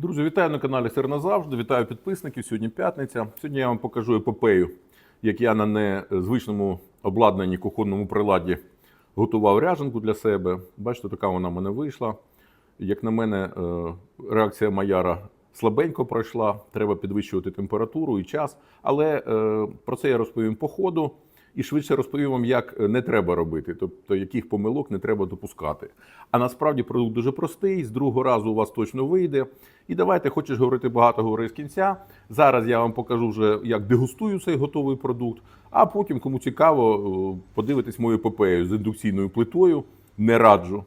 Друзі, вітаю на каналі Сир назавжди. Вітаю підписників. Сьогодні п'ятниця. Сьогодні я вам покажу епопею, як я на незвичному обладнанні кухонному приладі готував ряженку для себе. Бачите, така вона в мене вийшла. Як на мене, е, реакція Маяра слабенько пройшла. Треба підвищувати температуру і час. Але е, про це я розповім по ходу. І швидше розповім вам, як не треба робити, тобто яких помилок не треба допускати. А насправді продукт дуже простий, з другого разу у вас точно вийде. І давайте, хочеш говорити багато, говори з кінця. Зараз я вам покажу вже, як дегустую цей готовий продукт. А потім, кому цікаво, е, подивитись мою епопею з індукційною плитою. Не раджу.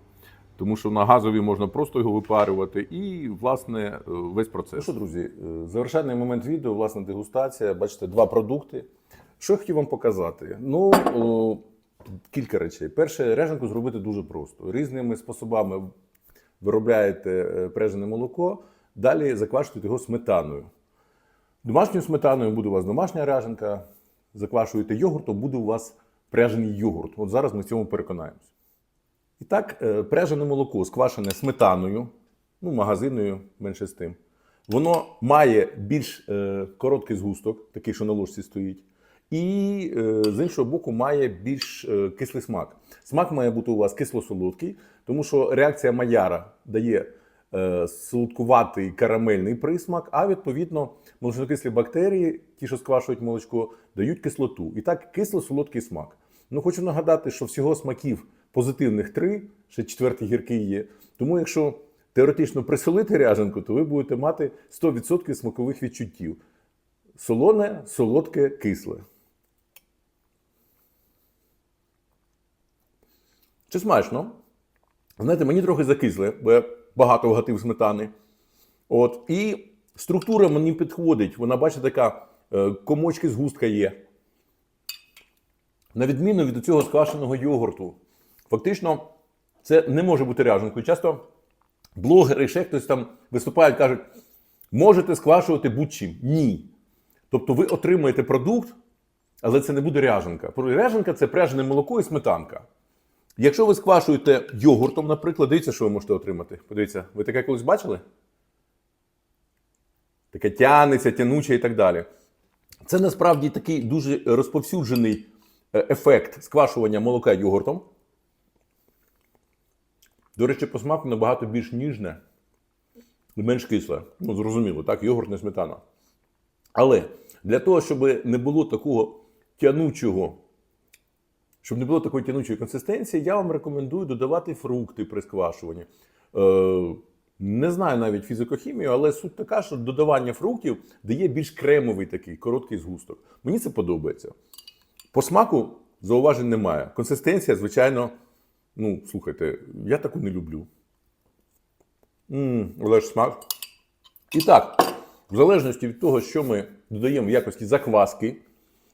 Тому що на газові можна просто його випарювати, і власне е, весь процес. Ну що, друзі, е, завершальний момент відео, власне, дегустація. Бачите, два продукти. Що я хотів вам показати? Ну, о, кілька речей. Перше, реженку зробити дуже просто. Різними способами виробляєте е, прежене молоко, далі заквашуєте його сметаною. Домашньою сметаною буде у вас домашня ряженка, заквашуєте йогуртом, буде у вас пряжений йогурт. От зараз ми в цьому переконаємось. І так, е, пряжене молоко сквашене сметаною, ну, магазинною, менше з тим. Воно має більш е, короткий згусток, такий, що на ложці стоїть. І е, з іншого боку, має більш е, кислий смак. Смак має бути у вас кисло-солодкий, тому що реакція Маяра дає е, солодкуватий карамельний присмак, а відповідно молочнокислі бактерії, ті, що сквашують молочко, дають кислоту. І так кисло-солодкий смак. Ну, хочу нагадати, що всього смаків позитивних три, ще четвертий гіркий є. Тому, якщо теоретично присолити ряженку, то ви будете мати 100% смакових відчуттів. Солоне, солодке, кисле. Чи смачно? Знаєте, мені трохи закисле, бо я багато вгатив сметани. От, і структура мені підходить. Вона, бачите, така е, комочки згустка є. На відміну від цього сквашеного йогурту. Фактично, це не може бути ряженкою. Часто блогери, ще хтось там виступають, кажуть, можете сквашувати будь-чим. Ні. Тобто ви отримаєте продукт, але це не буде ряженка. Ряженка це пряжене молоко і сметанка. Якщо ви сквашуєте йогуртом, наприклад, дивіться, що ви можете отримати. Подивіться, ви таке колись бачили? Таке тянеться, тянуче і так далі. Це насправді такий дуже розповсюджений е, ефект сквашування молока йогуртом. До речі, по смаку набагато більш ніжне і менш кисле. Ну, зрозуміло, так, йогурт не сметана. Але для того, щоб не було такого тянучого, щоб не було такої тянучої консистенції, я вам рекомендую додавати фрукти при сквашуванні. Е, не знаю навіть фізико-хімію, але суть така, що додавання фруктів дає більш кремовий такий короткий згусток. Мені це подобається. По смаку зауважень немає. Консистенція, звичайно, ну, слухайте, я таку не люблю. Ммм, але ж смак. І так, в залежності від того, що ми додаємо в якості закваски,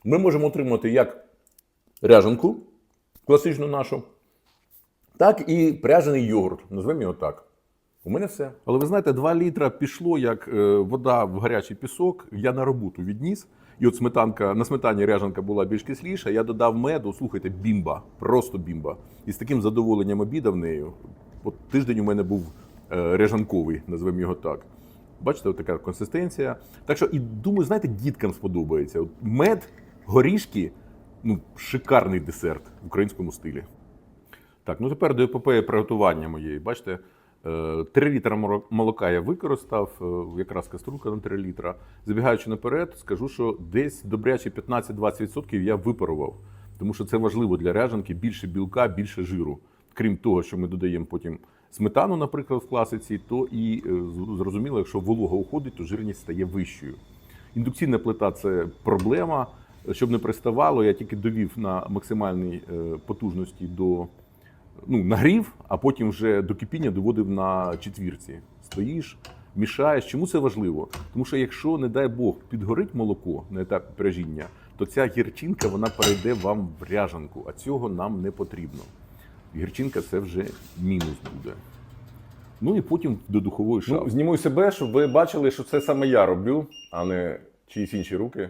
ми можемо отримати як ряженку, класичну нашу, так і пряжений йогурт. Назвемо його так. У мене все. Але ви знаєте, 2 літра пішло як е, вода в гарячий пісок. Я на роботу відніс. І от сметанка на сметані ряжанка була більш кисліша. Я додав меду. Слухайте, бімба, просто бімба. І з таким задоволенням обідав нею. От тиждень у мене був е, ряжанковий, назвемо його так. Бачите, от така консистенція. Так що і думаю, знаєте, діткам сподобається. От мед, горішки ну, шикарний десерт в українському стилі. Так, ну тепер до епопеї приготування моєї. Бачите, 3 літра молока я використав, е, якраз каструлка на 3 літра. Забігаючи наперед, скажу, що десь добряче 15-20% я випарував. Тому що це важливо для ряжанки, більше білка, більше жиру. Крім того, що ми додаємо потім сметану, наприклад, в класиці, то і е, зрозуміло, якщо волога уходить, то жирність стає вищою. Індукційна плита це проблема. Щоб не приставало, я тільки довів на максимальній е, потужності до ну, нагрів, а потім вже до кипіння доводив на четвірці. Стоїш, мішаєш. Чому це важливо? Тому що якщо, не дай Бог, підгорить молоко на етапі пряжіння, то ця гірчинка вона перейде вам в ряжанку, а цього нам не потрібно. Гірчинка це вже мінус буде. Ну і потім до духової шафи. Ну, зніму себе, щоб ви бачили, що це саме я роблю, а не чиїсь інші руки.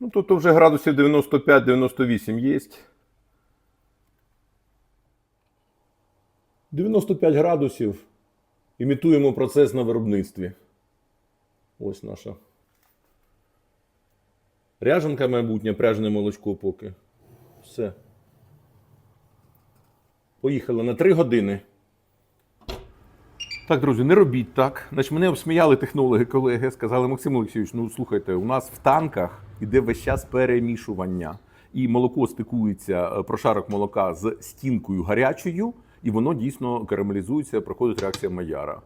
Ну, тут вже градусів 95-98 є. 95 градусів. Імітуємо процес на виробництві. Ось наша. Ряженка майбутнє, пряжене молочко поки. Все. Поїхали на 3 години. Так, друзі, не робіть так. Значить, мене обсміяли технологи, колеги, сказали, Максим Олексійович, ну слухайте, у нас в танках іде весь час перемішування. І молоко стикується, е, прошарок молока з стінкою гарячою, і воно дійсно карамелізується, проходить реакція Майяра.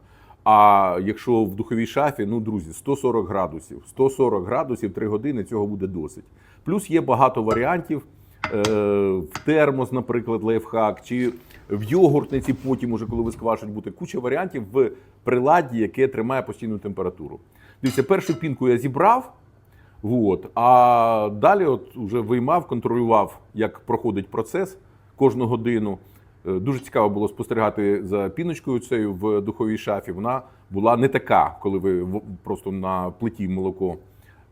А якщо в духовій шафі, ну друзі, 140 градусів, 140 градусів 3 години цього буде досить. Плюс є багато варіантів. Е, в термос, наприклад, лайфхак, чи в йогуртниці потім, уже коли ви сквашать, буде куча варіантів в приладі, яке тримає постійну температуру. Дивіться, першу пінку я зібрав, от, а далі от вже виймав, контролював, як проходить процес кожну годину. Е, Дуже цікаво було спостерігати за піночкою цією в духовій шафі. Вона була не така, коли ви просто на плиті молоко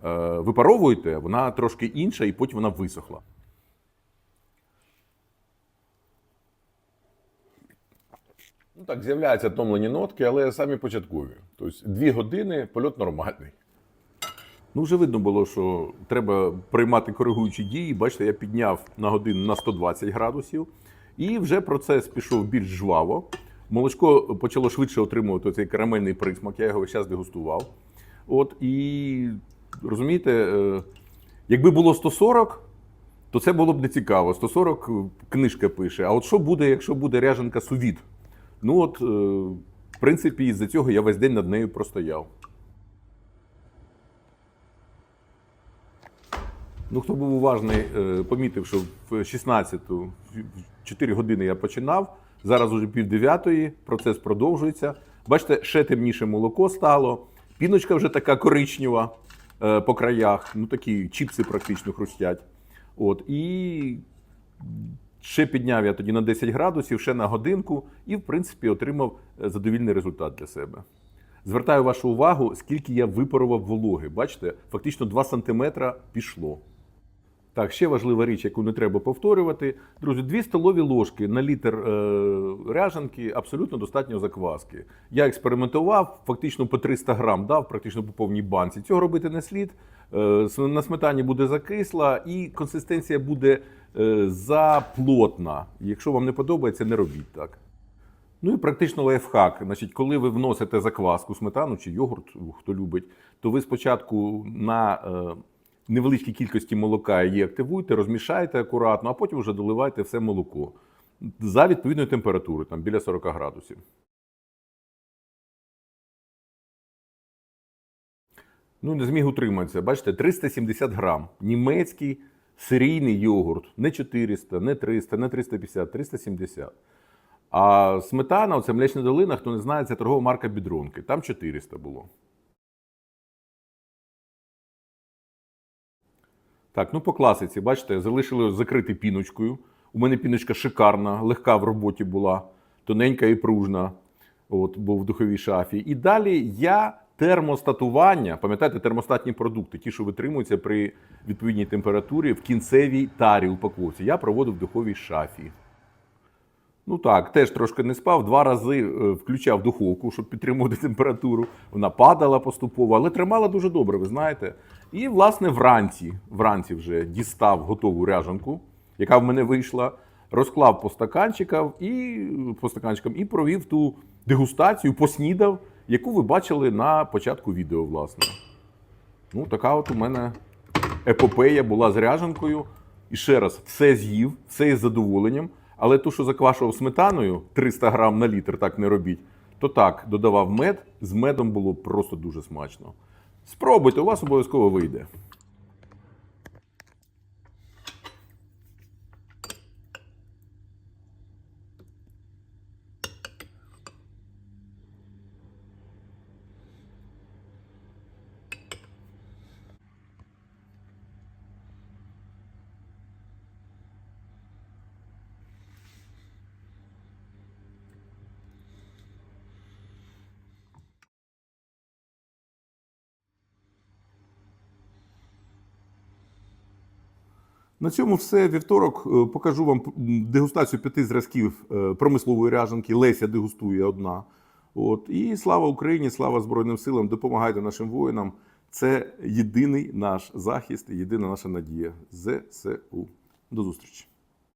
е, випаровуєте, вона трошки інша, і потім вона висохла. Ну так, з'являються томлені нотки, але самі початкові. Тобто дві години польот нормальний. Ну, вже видно було, що треба приймати коригуючі дії. Бачите, я підняв на годину на 120 градусів, і вже процес пішов більш жваво. Молочко почало швидше отримувати цей карамельний присмак, я його весь час дегустував. От і розумієте, е, якби було 140, то це було б не цікаво. 140 книжка пише. А от що буде, якщо буде ряженка сувід? Ну от, е, в принципі, із-за цього я весь день над нею простояв. Ну, хто був уважний, е, помітив, що в 16-ту, в 4 години я починав. Зараз уже пів дев'ятої, процес продовжується. Бачите, ще темніше молоко стало. Піночка вже така коричнева е, по краях. Ну такі чіпси практично хрустять. От, і ще підняв я тоді на 10 градусів, ще на годинку, і, в принципі, отримав е, задовільний результат для себе. Звертаю вашу увагу, скільки я випарував вологи. Бачите, фактично 2 см пішло. Так, ще важлива річ, яку не треба повторювати. Друзі, 2 столові ложки на літр е, ряжанки абсолютно достатньо закваски. Я експериментував, фактично по 300 грам дав, практично по повній банці. Цього робити не слід. Е, на сметані буде закисла і консистенція буде е, заплотна. Якщо вам не подобається, не робіть так. Ну і практично лайфхак. Значить, коли ви вносите закваску, сметану чи йогурт, хто любить, то ви спочатку на е, невеличкій кількості молока її активуйте, розмішайте акуратно, а потім вже доливайте все молоко за відповідною температурою, там біля 40 градусів. Ну, не зміг утриматися. Бачите, 370 грам. Німецький серійний йогурт. Не 400, не 300, не 350, 370. А сметана, оце млечна долина, хто не знає, це торгова марка Бідронки. Там 400 було. Так, ну по класиці, бачите, залишили закрити піночкою. У мене піночка шикарна, легка в роботі була, тоненька і пружна, от, був в духовій шафі. І далі я термостатування, пам'ятаєте, термостатні продукти, ті, що витримуються при відповідній температурі в кінцевій тарі упаковці, я проводив в духовій шафі. Ну так, теж трошки не спав. Два рази е, включав духовку, щоб підтримувати температуру. Вона падала поступово, але тримала дуже добре, ви знаєте. І, власне, вранці, вранці вже дістав готову ряжанку, яка в мене вийшла, розклав по стаканчикам і по стаканчикам і провів ту дегустацію, поснідав, яку ви бачили на початку відео, власне. Ну, така от у мене епопея була з ряжанкою. І ще раз, все з'їв, все із задоволенням. Але ту, що заквашував сметаною 300 грам на літр, так не робіть, то так, додавав мед. З медом було просто дуже смачно. Спробуйте, у вас обов'язково вийде. На цьому все. Вівторок е, покажу вам дегустацію п'яти зразків е, промислової ряжанки. Леся дегустує одна. От. І слава Україні, слава Збройним силам, допомагайте нашим воїнам. Це єдиний наш захист, єдина наша надія. ЗСУ. До зустрічі.